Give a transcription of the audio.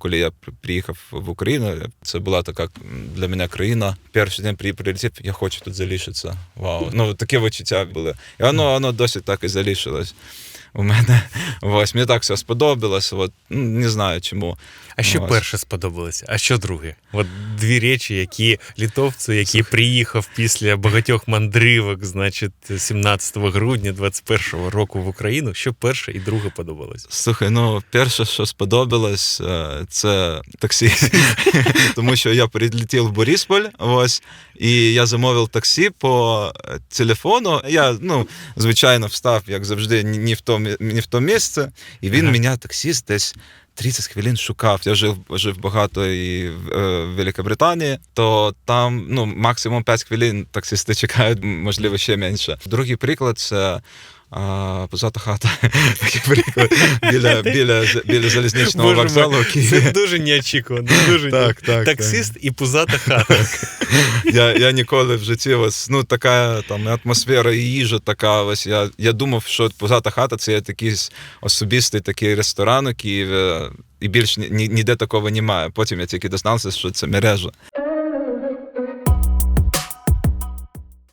Коли я приїхав в Україну, це була така для мене країна. Перший день при- прилетів, я хочу тут залишитися. Вау. Ну таке відчуття були. І воно, воно досі так і залишилось у мене. Ось мені так все сподобалось. От, ну, не знаю чому. А що Ось. перше сподобалося? А що друге? От дві речі, які літовцю, який приїхав після багатьох мандрівок, значить, 17 грудня 21 року в Україну. Що перше і друге подобалось? Слухай, ну перше, що сподобалось, е, це таксі. Тому що я прилетів в Борисполь, ось, і я замовив таксі по телефону. Я, ну, звичайно, встав, як завжди, ні- в то, ні в то місце. І він Ага. мене таксіст десь. 30 хвилин шукав. Я жив, жив багато і в е, в Великобританії, то там ну, максимум 5 хвилин таксисти чекають, можливо, ще менше. Другий приклад це а, позата хата. Приклад біля, біля, біля залізничного Боже вокзалу мой. Це дуже неочікувано. Дуже Так, так, Таксист і пузата хата. Я, я ніколи в житті ось, ну, така там атмосфера і їжа така. Ось я, я думав, що позата хата це є такий особистий такий ресторан у Києві, і більш ні, ні- ніде такого немає. Потім я тільки дізнався, що це мережа.